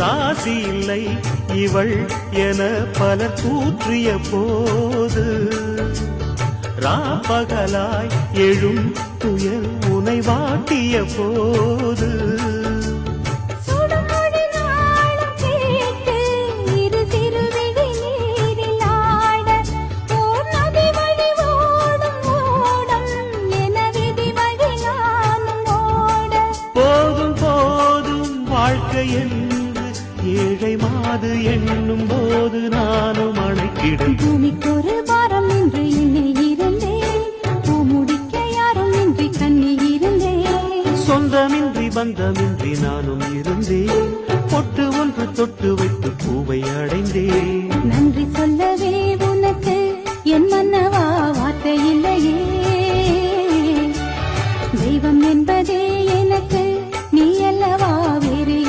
ராசி இல்லை. இவள் என பலர் கூற்றிய போது ராப்பகலாய் எழும் துயர் உனை வாட்டிய போது. வாழ்க்கை என்று ஏழை மாது எண்ணும் போது நானும் அணைக்கிடும். பூமிக்கு ஒரு வாரம் என்று இனி இருந்தேன் பூ முடிக்க யாரும் இன்றி கண்ணி இருந்தேன் சொந்தமின்றி பந்தமின்றி நானும் இருந்தேன். பொட்டு ஒன்று தொட்டு வைத்து பூவை அடைந்தேன். நன்றி சொல்லவே உனக்கு என் மன்னவா வார்த்தை இல்லையே. தெய்வம் என்பதே